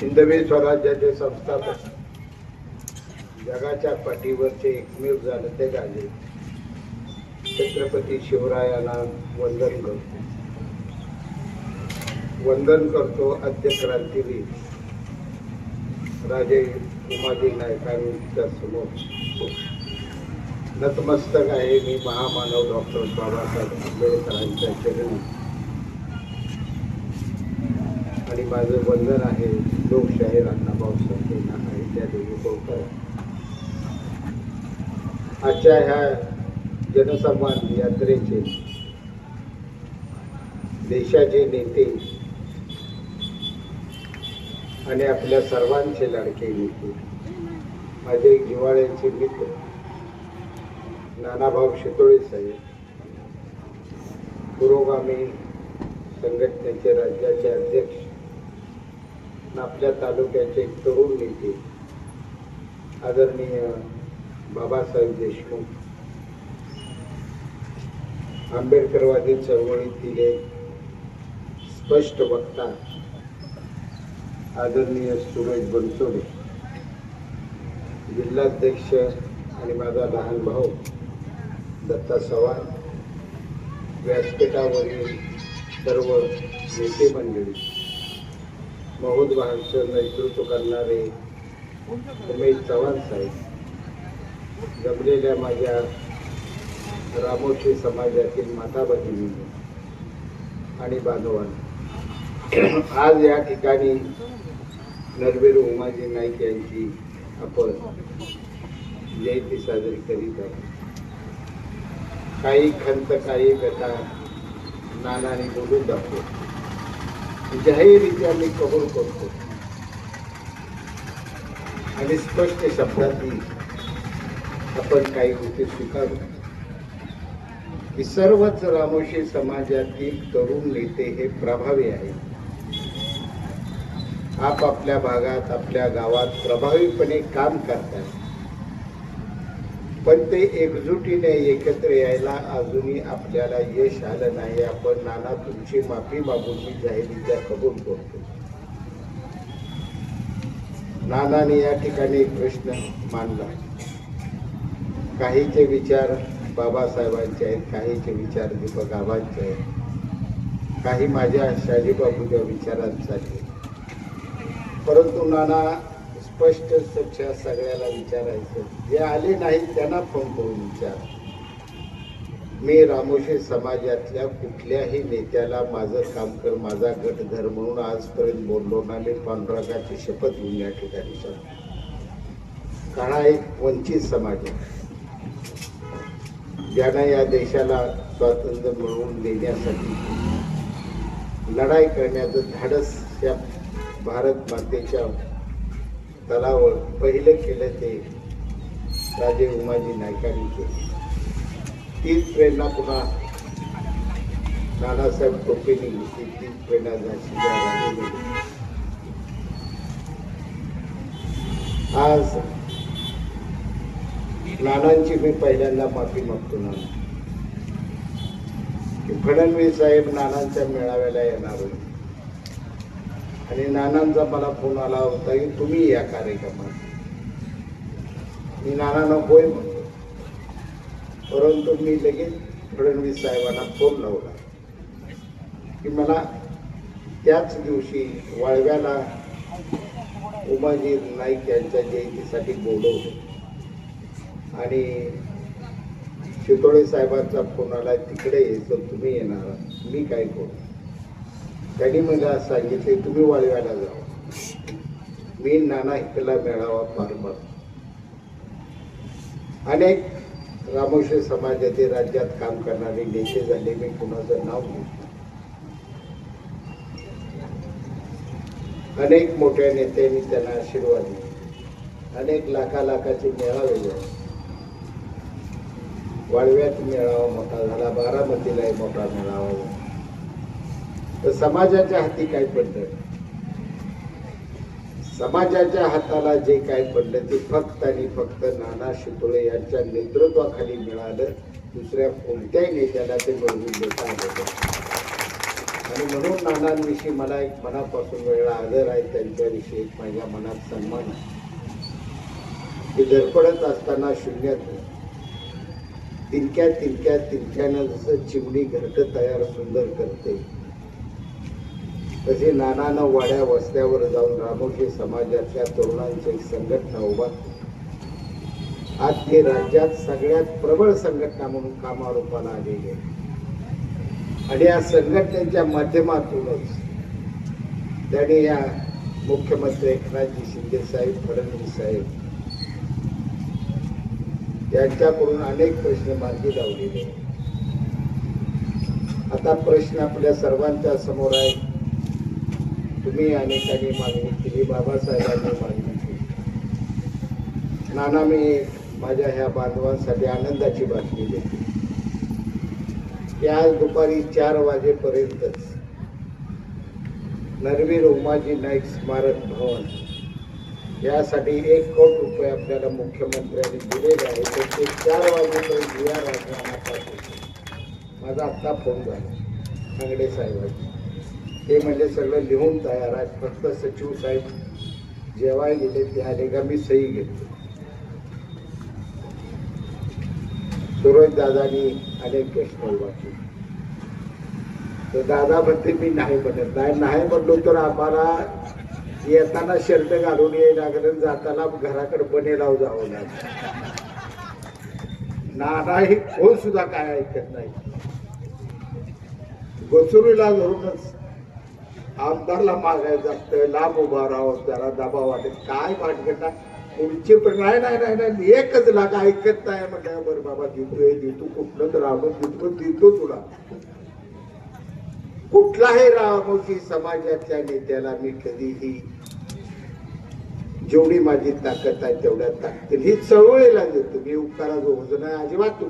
हिंदवी स्वराज्याचे संस्थापक. जगाच्या पाठीवरचे एकमेव झालं ते गाजे छत्रपती शिवरायाला वंदन करतो. वंदन करतो आद्य क्रांतीवीर राजे उमाजी नायकांच्या समोर. नतमस्तक आहे मी महामानव डॉक्टर बाबासाहेब आंबेडकरांच्या चरणी. आणि माझं वंदन आहे लोकशाहीर अण्णाभाऊ साठेंना नाना त्या देवी बोलकर आजच्या ह्या जनसंवाद यात्रेचे देशाचे नेते आणि आपल्या सर्वांचे लाडके नेते माझे जिव्हाळ्याचे मित्र नानाभाऊ शितोळे साहेब पुरोगामी संघटनेचे राज्याचे अध्यक्ष आपल्या तालुक्याचे एक तरुण नेते आदरणीय बाबासाहेब देशमुख. आंबेडकरवादी चळवळीतील एक स्पष्ट वक्ता आदरणीय सुरेश बनसोडे. जिल्हाध्यक्ष आणि माझा लहान भाऊ दत्ता सवाल व्यासपीठावरील सर्व नेते मंडळी महोत्सवाचं नेतृत्व करणारे उमेश चव्हाण साहेब जमलेल्या माझ्या रामोशी समाजातील माता भगिनी आणि बांधवांना. आज या ठिकाणी नरवीर उमाजी नाईक यांची आपण जयंती साजरी करीत आहोत. काही खंत काही व्यथा नानाने बोलून दाखवतो. म्हणजे जाहीररित्या मी कबूल करतो. आणि स्पष्ट शब्दातही आपण काही गोष्टी स्वीकारू. की सर्वच रामोशी समाजातील तरुण नेते हे प्रभावी आहेत. आपापल्या भागात आपल्या गावात प्रभावीपणे काम करतात. पण ते एकजुटीने एकत्र यायला अजूनही आपल्याला यश आलं नाही. आपण नाना तुमची माफी मागून मी जाहीररित्या कबूल करतो. नानाने या ठिकाणी प्रश्न मांडला. काहीचे विचार बाबासाहेबांचे आहेत काहीचे विचार दीपक आबांचे आहेत. काही माझ्या शाजीबाबूच्या विचारांसाठी. परंतु नाना स्पष्ट स्वच्छ सगळ्याला विचारायचं. जे आले नाहीत त्यांना फोन करून विचार. मी रामोशी समाजातल्या कुठल्याही नेत्याला माझं काम कर माझा गट धर म्हणून आजपर्यंत बोललो ना मी पांडुरंगाची शपथ घेऊन या ठिकाणी सांगतो काळा एक वंचित समाज आहे. ज्यानं या देशाला स्वातंत्र्य मिळवून देण्यासाठी लढाई करण्याचं धाडस या भारत मातेच्या तलावर पहिलं केलं ते राजे उमाजी नायकांनी तीच प्रेरणा पुन्हा नानासाहेब टोपेनी घेतली. तीच प्रेरणा झाशीच्या आज नानांची मी पहिल्यांदा माफी मागतो नाना. की फडणवीस साहेब नानांच्या मेळाव्याला येणार होते. आणि नानांचा मला फोन आला होता की तुम्ही या कार्यक्रमात. मी नाना होय म्हणतो परंतु मी लगेच फडणवीस साहेबांना फोन लावला की मला त्याच दिवशी वाळव्याला उमाजी नाईक यांच्या जयंतीसाठी बोलवलं. आणि शितोळे साहेबांचा फोन आला तिकडे येतो तुम्ही येणार आहात. मी काय करू? त्यांनी मला सांगितले तुम्ही वाळव्याला जावा मी नाना हिकला मेळावा पार अनेक रामोशी समाजाचे राज्यात काम करणारे नेते झाले मी कुणाचं नाव घेत अनेक मोठ्या नेत्यांनी त्यांना आशीर्वाद दिले. अनेक लाखा लाखाचे मेळावे झाले. वाळव्यात मेळावा मोठा झाला बारामतीलाही मोठा मेळावा झाला. तर समाजाच्या हाती काय पडलं? समाजाच्या हाताला जे काय पडलं ते फक्त आणि फक्त नाना शितोळे यांच्या नेतृत्वाखाली मिळालं. दुसऱ्या कोणत्याही नेत्याला ते मिळवून देता आलं आणि म्हणून नानांविषयी मला एक मनापासून वेगळा आदर आहे त्यांच्याविषयी एक माझ्या मनात सन्मान आहे. ते धडपडत असताना शून्यात तिनक्या तिनक्या तिनक्यानं जसं चिमणी घरटं तयार सुंदर करते तसे नानानं वाड्या वस्त्यावर जाऊन रामोशी समाजातल्या तरुणांची एक संघटना उभा आज ते राज्यात सगळ्यात प्रबळ संघटना म्हणून कामारूपाला आलेली. आहे आणि या संघटनेच्या माध्यमातूनच त्यांनी या मुख्यमंत्री एकनाथजी शिंदे साहेब फडणवीस साहेब यांच्याकडून अनेक प्रश्न मार्गी लावलेले. आता प्रश्न आपल्या सर्वांच्या समोर आहे तुम्ही अनेकांनी मागणी केली बाबासाहेबांनी मागणी केली. नाना मी माझ्या ह्या बांधवांसाठी आनंदाची बातमी देते. की आज दुपारी चार वाजेपर्यंतच नरवीर उमाजी नाईक स्मारक भवन यासाठी एक कोट रुपये आपल्याला मुख्यमंत्र्यांनी दिलेले आहे. तर ते चार वाजेपर्यंत या राजनामा माझा आत्ता फोन झाला. सांगडे साहेबांनी ते म्हणजे सगळं लिहून तयार आहे फक्त सचिव साहेब जेव्हा गेले ते आले का मी सही घेतली सुरज दादानी अनेक प्रश्न उभा केले तर दादा म्हणते मी नाही म्हणत. नाही नाही म्हणलो तर आम्हाला येताना शर्ट घालून ये लागलं जाताना घराकडे बनेलाव जावं लागलं. नाना हे कोण सुद्धा काय ऐकत नाही. गोचुरीला धरूनच आमदारला मागायचं असतं लांब उभा राहावं त्याला दबाव वाटेल. काय घेता? पुढची पण नाही नाही नाही एकच लागा ऐकत नाही. म्हटलं बरं बाबा देतोय देतो. कुठलं तर राहून देतो देतो तुला. कुठलाही रामोशी समाजातल्या नेत्याला मी कधीही जेवढी माझी ताकद आहे तेवढ्या ताकद ही चळवळीला देतो. मी उपकाराचं वजन नाही अजिबात